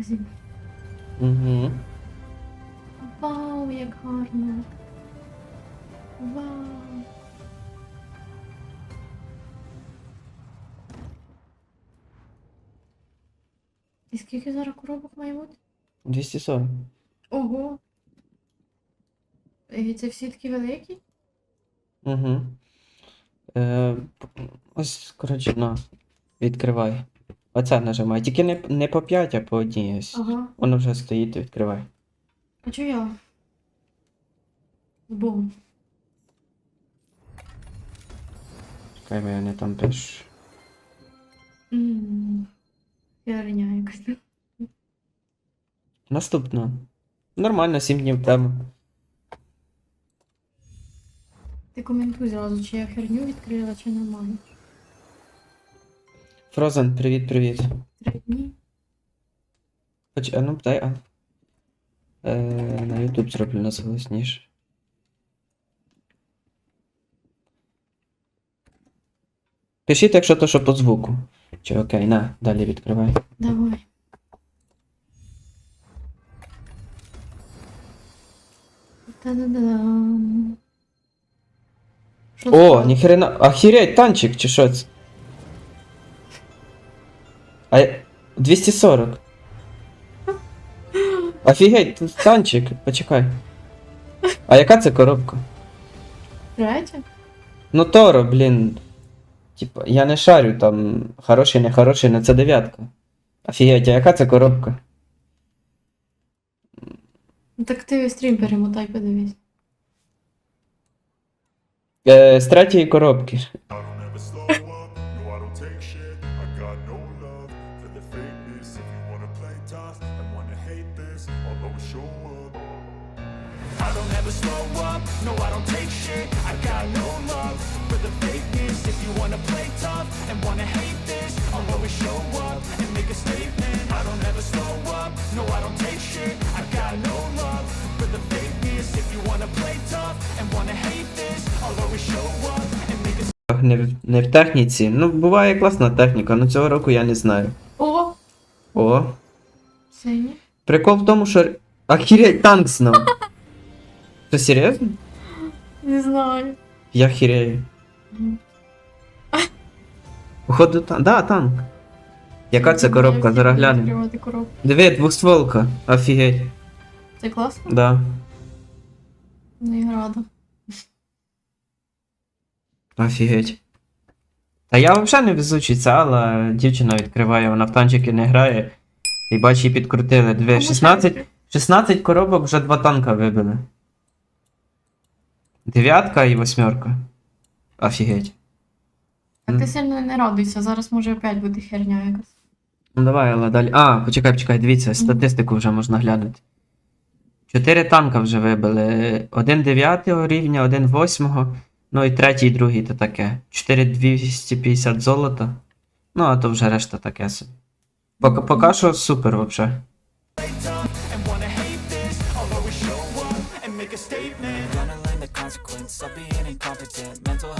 Спасибо. Угу. Вау, як гарно. Вау. І скільки зараз коробок має бути? 240. Ого. І це всі такі великі? Угу. Е, ось, коротше, на. Відкривай. Оце нажимай. Тільки не, не по 5, а по одній ось. Ага. Воно вже стоїть, відкривай. А чого я? Бум. Чекай, бо я не там пишу. М. Херня якась. Наступно. Нормально, 7 днів тему. Ти коментуй зразу, чи я херню відкрила, чи нормально. Фрозен, привіт, привіт. Три дні. Хоч, а ну дай, а. Е, на YouTube зроблю нас голосніше. Пишіть, якщо то, що по звуку. Чи окей, на, далі відкривай. Давай. Та-да-дам. Що О, це? ніхрена. Охереть, танчик, чи що це? А я- 240. Офігеть, тут танчик, почекай. А яка це коробка? Третя? Ну Торо, блін. Типа, я не шарю там хороший, не хороший, не це дев'ятка. Офігеть, а яка це коробка? Ну так ти стрім перемотай, подивись. Е, з третьої коробки. Wanna hate this I'll always show up and make a statement I don't ever slow up, no I don't take shit I got no love for the fakeness If you wanna play tough and wanna hate this I'll always show up and make a Не в, не в техніці. Ну, буває класна техніка, але цього року я не знаю. О! О. Сині. Прикол в тому, що. Охереть, танк знов. Що, серйозно? Не знаю. Я хірею. Походу, танк. Да, танк. Яка це коробка? Зараз глянемо. Відкривати коробку. Диви, двохстволка. Офігеть. Це класно? Да. Не рада. Офігеть. Та я взагалі не везучий, це Алла, дівчина відкриває, вона в танчики не грає. І бач, її підкрутили. Диви, 16, 16 коробок вже два танка вибили. Дев'ятка і восьмерка. Офігеть. Так ти сильно не радуйся, зараз може опять бути херня якась. Ну давай, Алла, далі. А, почекай, почекай, дивіться, статистику вже можна глянути. Чотири танка вже вибили. Один дев'ятого рівня, один восьмого. Ну і третій, і другий то таке. 4250 золота. Ну, а то вже решта таке собі. Поки, поки що супер вообще. and wanna hate this, I'll always show up and make a statement. Gonna learn the consequence of being incompetent. Mental health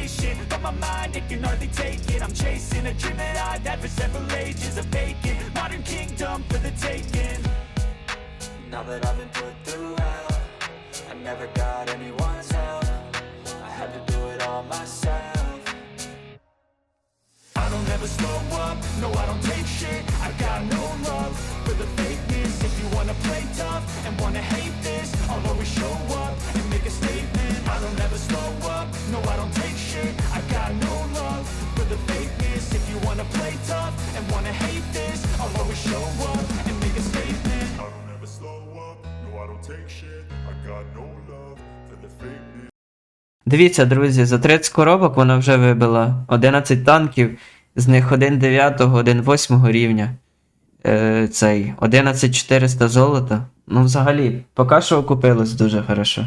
patient, but my mind, it can hardly take it. I'm chasing a dream that I've had for several ages of vacant. Modern kingdom for the taking. Now that I've been put through hell, I never got anyone's help. I had to do it all myself. I don't ever slow up, no I don't take shit I've got no love for the fakeness If you wanna play tough and wanna hate this I'll always show up a statement I don't ever slow up, no I don't take shit I got no love for the fakeness If you wanna play tough and wanna hate this I'll always show up and make a statement I don't ever slow up, no I don't take shit I got no love for the fakeness Дивіться, друзі, за 30 коробок вона вже вибила 11 танків, з них один 9, один 8 рівня. Е, цей 11400 золота. Ну, взагалі, поки що окупилось дуже хорошо.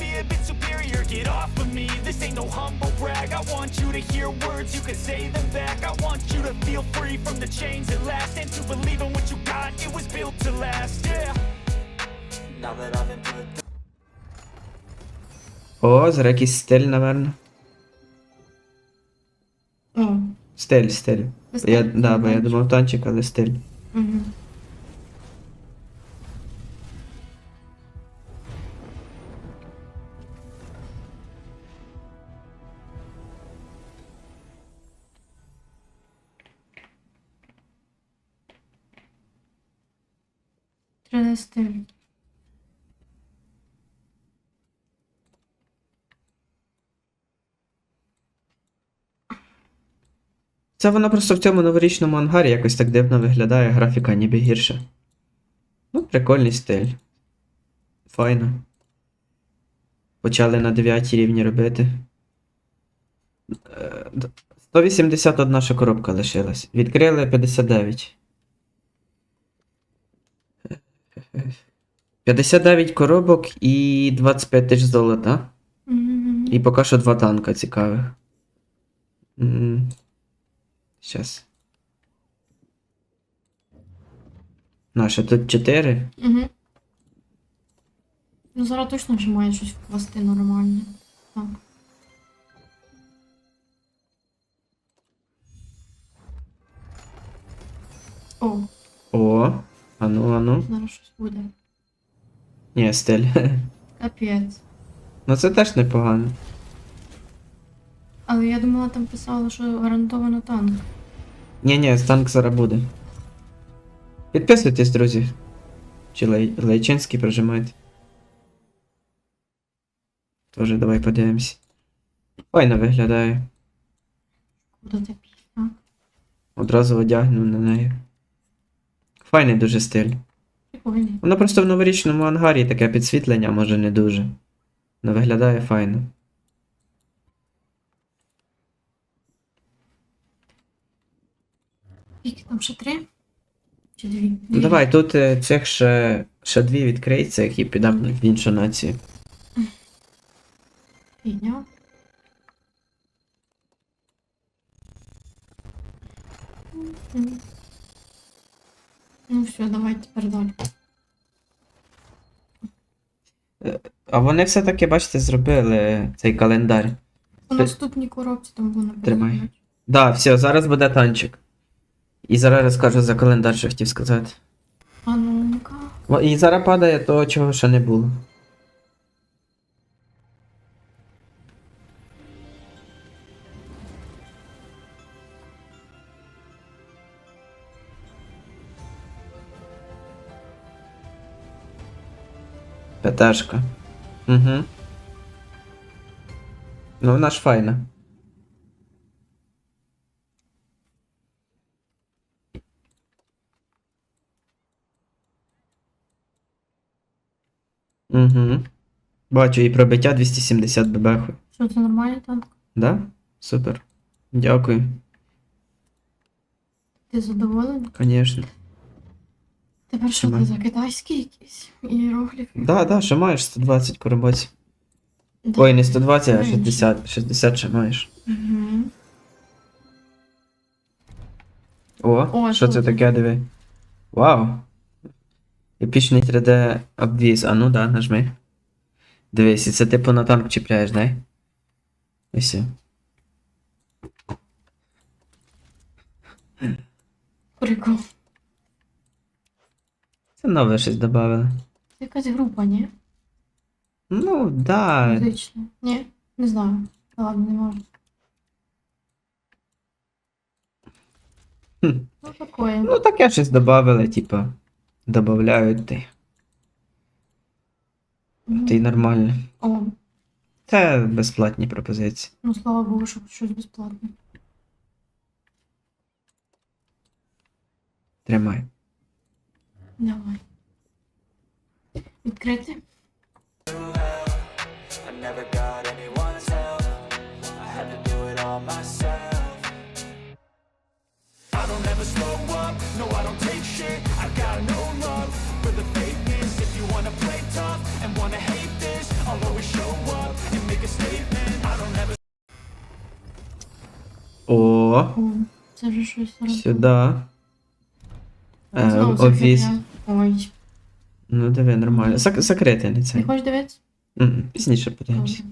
Get off of me, this ain't no humble brag. I want you to hear words, you can say them back. I want you to feel free from the chains that last And to believe in what you got, it was built to last, yeah. Now that I've been put O, zrak jest styl na da, bo Стиль. Це воно просто в цьому новорічному ангарі якось так дивно виглядає, графіка ніби гірша. Ну, прикольний стиль. Файно. Почали на 9 рівні робити. Е, д- 181 ще коробка лишилась. Відкрили 59. 59 коробок і 25 тисяч золота. Мгм. І поки що два танка цікавих. Щас. Наша тут 4. Угу. Ну, зараз точно вже має щось вкласти нормальне. Так. О, О, ану, ану. зараз щось буде. Ні, стиль. Капець. Ну це теж непогано. Але я думала, там писало, що гарантовано танк. Ні, ні, танк зараз буде. Підписуйтесь, друзі. Чи лей... Лейчинський прожимайте. Тоже давай подивимось. Файно виглядає. Куди ти пісня? Одразу одягну на неї. Файний дуже стиль. Прикольний. Воно просто в новорічному ангарі таке підсвітлення, може не дуже. Но виглядає файно. Скільки там ще три? Чи дві? Ну давай, тут е, цих ще, ще дві відкриється, які підапнуть в іншу націю. Підняв. Мгм. Ну все, давай тепер далі. А вони все-таки, бачите, зробили цей календар. У наступній коробці там воно Тримай. Да, все, зараз буде танчик. І зараз розкажу за календар, що хотів сказати. А ну-ка. І зараз падає того, чого ще не було. ПТшка. Угу. Ну, вона ж файна. Угу. Бачу, і пробиття 270 ББ. Що це нормальний танк? Да? Супер. Дякую. Ти задоволений? Звісно. Тепер що це за китайський якийсь іерогліф? Да, да, ще маєш 120 коробоць. Да. Ой, не 120, а 60. 60 ще маєш. Угу. О, О, що це таке, диви? Вау. Епічний 3D обвіз. А ну да, нажми. Дивись, і це типу на танк чіпляєш, дай? Ось. Прикол. Це нове щось додали. Це якась група, ні? Ну, да. Музична. Ні, не знаю. Ладно, не можу. Хм. Ну, такое. Ну, таке щось додали, типа. Добавляють ти. Мгм. Ти нормально. О, Це безплатні пропозиції. ну слава Богу, що щось безплатне. Тримай. Давай. Відкрити. I never got anyone's help. I had to do it all myself. I don't ever slow up, no I don't take shit I got no love for the fakeness If you wanna play tough and wanna hate this I'll always show up and make a statement I don't ever О, О, це вже щось робить. сюди. Е, Знову це обвіз. херня. Ой. Ну, диви, нормально. Сак- закрити, не Не це. хочеш дивитися? М, Пізніше подивимося. Добре.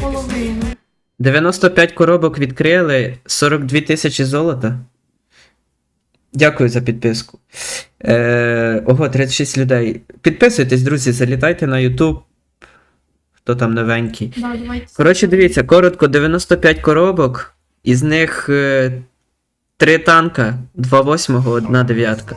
половину. 95 коробок відкрили, 42 тисячі золота. Дякую за підписку. Е, ого, 36 людей. Підписуйтесь, друзі, залітайте на YouTube. Хто там новенький. Да. Коротше, дивіться, коротко, 95 коробок, із них 3 танка, 2 восьмого, 1 дев'ятка.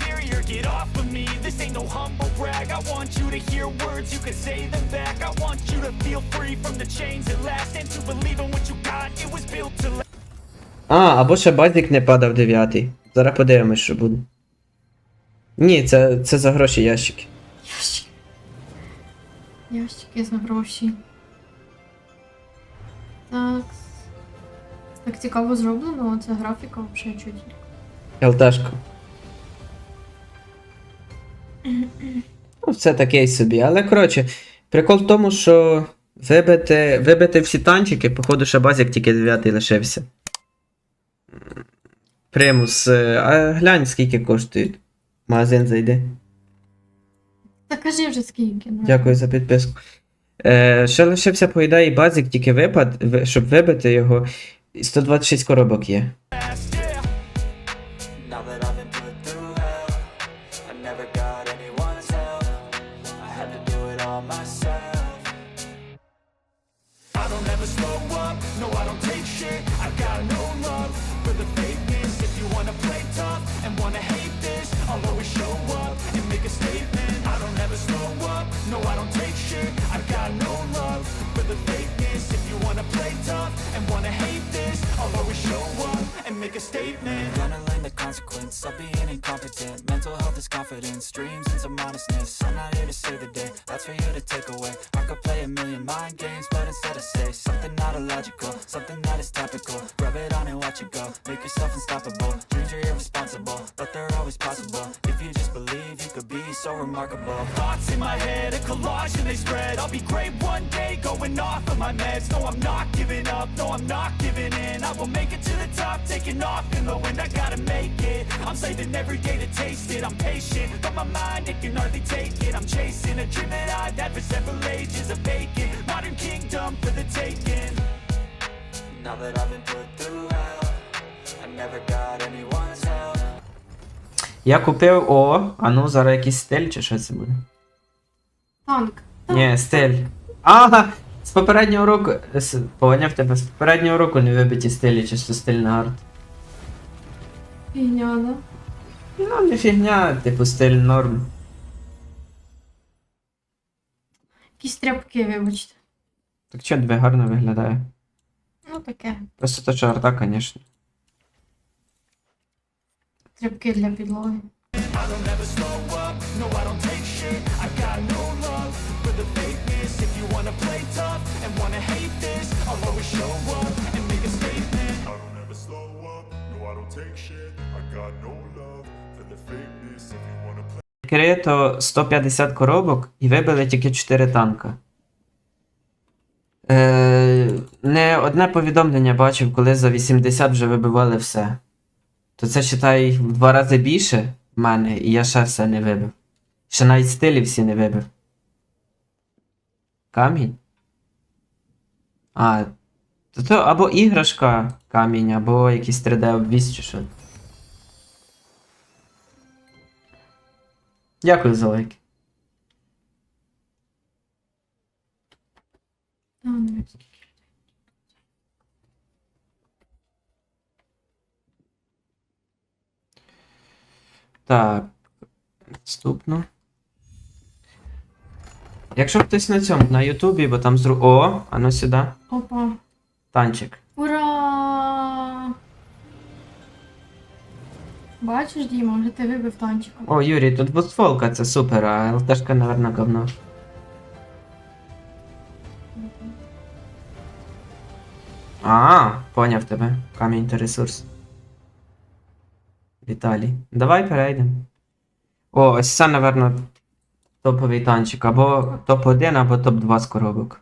Get off of me, this ain't no humble brag. I want you to hear words, you can say them back. I want you to feel free from the chains at last and to believe in what you got. It was built to last. А, або ще базік не падав 9. Зараз подивимось, що буде. Ні, це, це за гроші ящики. Ящик. Ящики за гроші. Так. Так цікаво зроблено, оця графіка взагалі чуть. ЛТшка. Ну, це таке собі. Але коротше, прикол в тому, що вибити, вибити всі танчики, походу, ще базік тільки 9 лишився. Примус. е, А глянь, скільки коштують. Магазин зайди. Та кажи вже скільки. ну. Дякую за підписку. Е, ще лишився, по ідеї, базик, тільки випад, щоб вибити його. 126 коробок є. Confidence, dreams and some honestness I'm not here to save the day, that's for you to take away. I could play a million mind games, but instead I say Something not illogical, something that is topical. Rub it on and watch it go, make yourself unstoppable. Dreams are irresponsible, but they're always possible. If you just believe, you could be so remarkable. Thoughts in my head, a collage and they spread. I'll be great one day, going off of my meds. No, I'm not giving up, no, I'm not giving in. I will make it to the top, taking off in the wind. I gotta make it, I'm saving every day to taste it. I'm patient, but my mind, it can hardly take it I'm chasing a dream that I've had for several ages A vacant, modern kingdom for the taking Now that I've been put through hell I never got anyone's help Я купив. О, а ну зараз якийсь стиль чи що це буде? Танк. Ні, стиль. Ага! З попереднього року. Поняв тебе, з попереднього року не вибиті стилі, чисто стильна арт. Фігня, да? Ну, не фігня, типу стиль норм. Якісь тряпки, вибачте. Так чого тебе гарно виглядає? Ну таке. Просто то, що арта, звісно. Тряпки для підлоги. I don't ever slow up, no I don't take shit I got no Відкрито 150 коробок і вибили тільки 4 танка. Е, не одне повідомлення бачив, коли за 80 вже вибивали все. То це читай в два рази більше в мене, і я ще все не вибив. Ще навіть стилі всі не вибив. Камінь? А. То, то або іграшка камінь, або якийсь 3D обвіз чи що. Дякую за лайк. Там, Так. Наступно. Якщо хтось на цьому, на Ютубі, бо там зру. О, а ну сюди. Опа. Танчик. Ура! Бачиш, Діма, вже ти вибив танчиком. О, Юрій, тут двостволка, це супер, а ЛТшка, наверное, говно. А, поняв тебе. Камінь та ресурс. Віталій. Давай перейдемо. О, ось це, напевно, топовий танчик. Або топ-1, або топ-2 з коробок.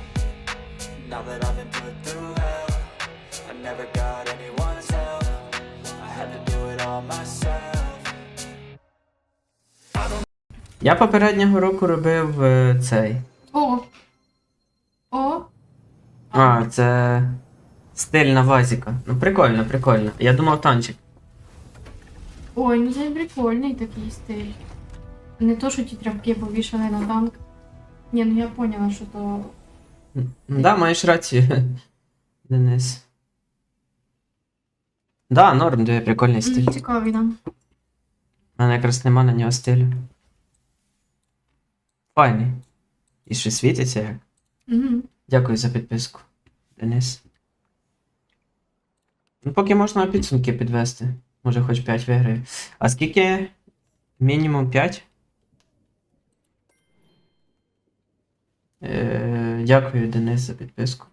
Now that I've been put through hell, I never got anyone's help. I had to do it all myself. Я попереднього року робив е, цей. О! О! А, це. Стиль на вазіка. Ну прикольно, прикольно. Я думав танчик. Ой, ну це прикольний такий стиль. Не то, що ті тряпки повішали на танк. Ні, ну я поняла, що то. Да, маєш рацію. Денис. Да, норм, де прикольний стиль. Цікавий, да. У мене якраз нема на нього стилю. Файний. І ще світиться як. Угу. Дякую за підписку, Денис. Ну, поки можна підсумки підвести. Може, хоч 5 виграю. А скільки? Мінімум 5? Е, дякую, Денис, за підписку.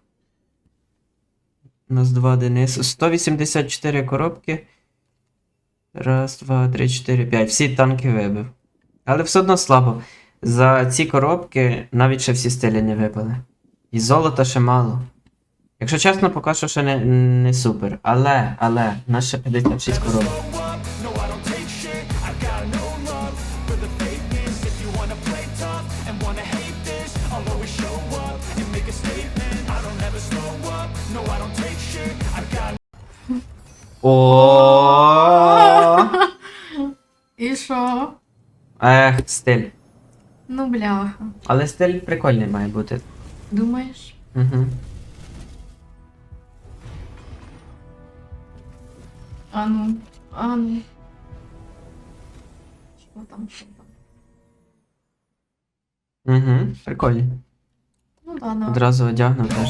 У нас два Денису. 184 коробки. Раз, два, три, чотири, п'ять. Всі танки вибив. Але все одно слабо. За ці коробки навіть ще всі стилі не випали. І золота ще мало. Якщо чесно, поки що ще не, не супер. Але, але, ще 56 коробок. О! І що? Ех, стиль. Ну, бляха. Але стиль прикольний має бути. Думаєш? Угу. А ну, а ну. Що там, що там? Угу. Прикольний. Ну да, да. Одразу одягнув теж.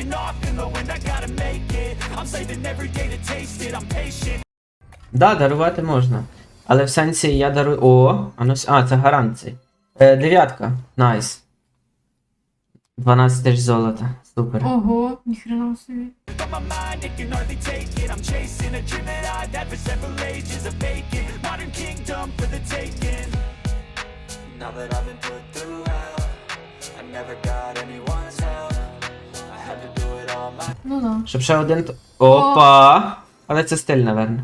taking off in the wind. I gotta make it. I'm saving every day to taste it. I'm patient. Да, дарувати можна. Але в сенсі я дарую. О! А, ну, а це гаранцій. Е, дев'ятка. Найс. 12 тисяч золота. Супер. Ого, ніхрена собі. Now that I've been put through hell, I never got anyone's Ну да. Щоб ще один. т- Опа! Але це стиль, напевно.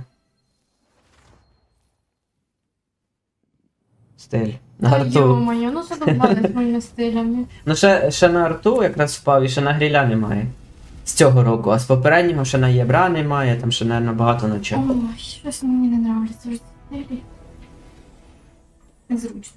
Стиль. На арту. Йо-моє, ну задовбали з моїми стилями. Ну ще, ще на арту якраз впав і ще на гріля немає. З цього року, а з попереднього ще на єбра немає, там ще, мабуть, багато ночей. Ой, щось мені не нравиться в стилі. Незручно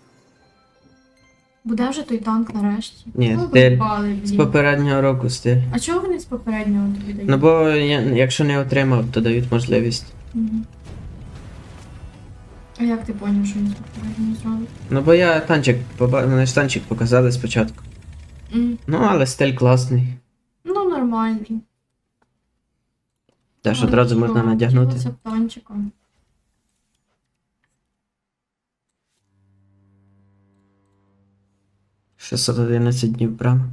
Буде вже той танк нарешті. Ні, ну, стиль. задовбали, З попереднього року стиль. А чого вони з попереднього тобі дають? Ну бо я, якщо не отримав, то дають можливість. Мгм. А як ти поняв, що вони з попереднього зробили? Ну бо я танчик поба... мене ж танчик показали спочатку. М, Ну, але стиль класний. Ну, нормальний. Теж Але одразу можна надягнути. б танчиком. — 611 днів прям.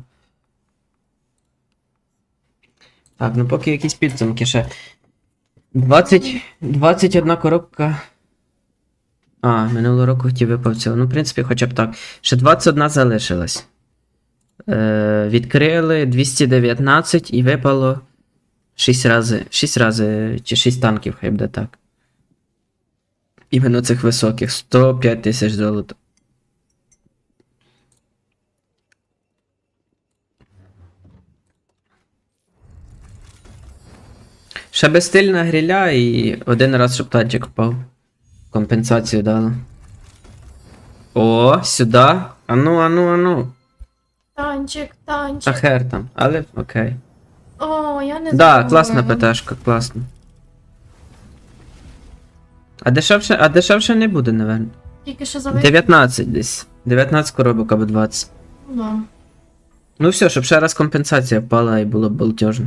Так, ну поки якісь підсумки ще. 20, 21 коробка. А, минулого року хотів випав. Ну, в принципі, хоча б так. Ще 21 залишилась. Е, відкрили 219 і випало 6 рази. 6 рази чи 6 танків, хай буде так. Іменно цих високих. 105 тисяч золота. Ще безстильна гріля і один раз, щоб танчик впав. Компенсацію дала. О, сюди. Ану, ану, ану. Танчик, Та танчик. хер там, але окей. О, я не Да, забула. класна ПТшка, класно. А дешевше, а дешевше не буде, напевно. Тільки що завели. 19 десь. 19 коробок або 20. Ну, да. Ну все, щоб ще раз компенсація впала і було б болтежно.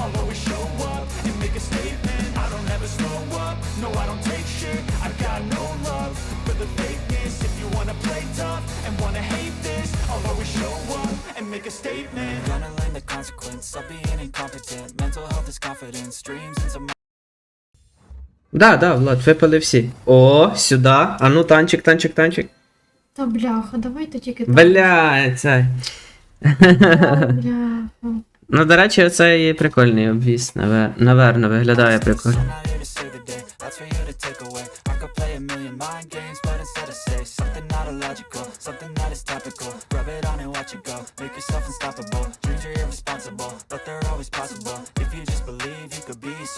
I'll always show up and make a statement I don't ever slow up, no I don't take shit I got no love for the fakeness If you wanna play tough and wanna hate this I'll always show up and make a statement Gonna learn the consequence of being incompetent Mental health is confidence, dreams into my Да, да, Влад, випали всі. О, сюди. А ну танчик, танчик, танчик. Та бляха, давайте тільки так. Бля, це. Бляха. Ну, до речі, це є прикольний обвіз. наве- Наверно, виглядає прикольно. Rub it on and watch it go, make yourself unstoppable. Dreams are irresponsible, but they're always possible.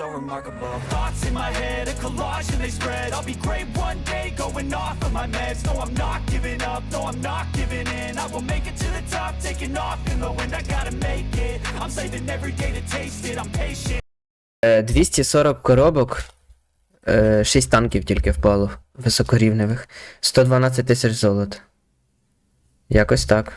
So remarkable. Thoughts in my head, a collage and they spread. I'll be great one day, going off of my meds. No, I'm not giving up, no, I'm not giving in. I will make it to the top, taking off in the wind. I gotta make it. I'm saving every day to taste it. I'm patient. 240 коробок. 6 танків тільки впало. Високорівневих. 112 тисяч золота. Якось так.